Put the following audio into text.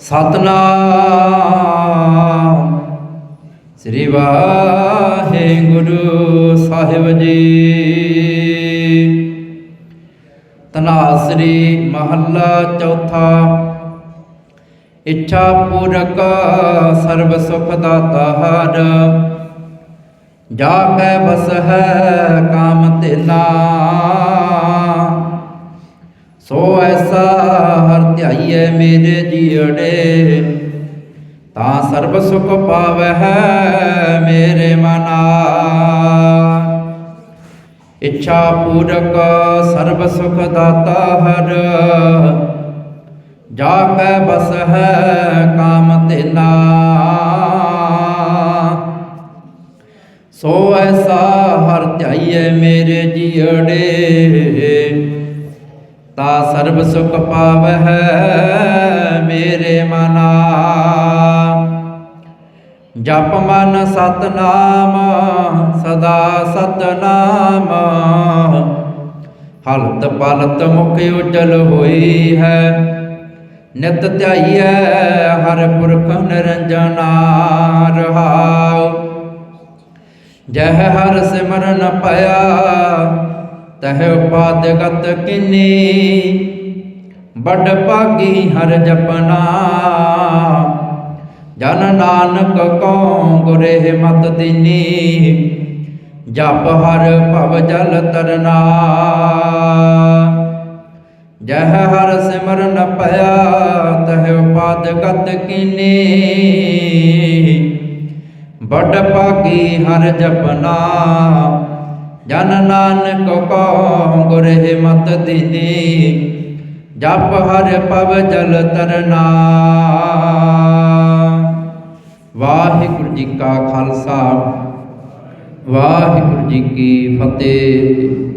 ਸਤਨਾਮ। ਸ੍ਰੀ ਵਾਹਿਗੁਰੂ ਸਾਹਿਬ ਜੀ। ਤਨਾਸਰੀ ਮਹੱਲਾ ਚੌਥਾ। ਇੱਛਾ ਪੂਰਕ ਸਰਬ ਸੁਖ ਦਾਤਾ ਹਰ। ਜਾ ਕੈ ਬਸ ਹੈ ਕਾਮ ਤੇਨਾ ਸੋ ਐਸਾ ਧਿਆਈਐ ਮੇਰੇ ਜੀੜੇ ਤਾਂ ਸਰਬ ਸੁਖ ਹੈ ਮੇਰੇ ਮਨਾ। ਇੱਛਾ ਪੂਰਕ ਸਰਬ ਸੁਖ ਦਾਤਾ ਹਰ, ਜਾ ਕੈ ਬਸ ਹੈ ਕਾਮ ਤੇਨਾ ਸੋ ਐਸਾ ਹਰ ਧਿਆਈਐ ਮੇਰੇ ਜੀੜੇ ਤਾ ਸਰਬ ਸੁਖ ਪਾਵਹਿ ਮੇਰੇ ਮਨਾ। ਜਪ ਮਨ ਸਤਨਾਮ, ਸਦਾ ਸਤਨਾਮ। ਹਲਤ ਪਲਤ ਮੁਖ ਉਜਲ ਹੋਈ ਹੈ। ਨਿਤ ਧਿਆਈਐ ਹਰ ਪੁਰਖ ਨਿਰੰਜਨਾ ਰਹਾਉ ਜਹ ਹਰ ਸਿਮਰਨ ਪਇਆ ਤਹਿ ਉਪਾਦ ਗਤ ਕਿਨੀ ਬੜ ਭਾਗੀ ਹਰ ਜਪਨਾ। ਜਨ ਨਾਨਕ ਕੋ ਗੁਰੇ ਮਤ ਦੀਨੀ, ਜਪ ਹਰ ਭਵ ਜਲ ਤਰਨਾ। ਜਹ ਹਰ ਸਿਮਰਨ ਪਇਆ ਤਹ ਉਪਾਦ ਗਤ ਕਿਨੀ ਬੜ ਭਾਗੀ ਹਰ ਜਪਨਾ। ਜਨ ਨਾਨਕ ਕੋ ਗੁਰੇ ਮਤ ਦੀਨੀ ਜਪ ਹਰ ਪਵ ਜਲ ਤਰਨਾ ਵਾਹਿਗੁਰੂ ਜੀ ਕਾ ਖਾਲਸਾ, ਵਾਹਿਗੁਰੂ ਜੀ ਕੀ ਫਤਿਹ।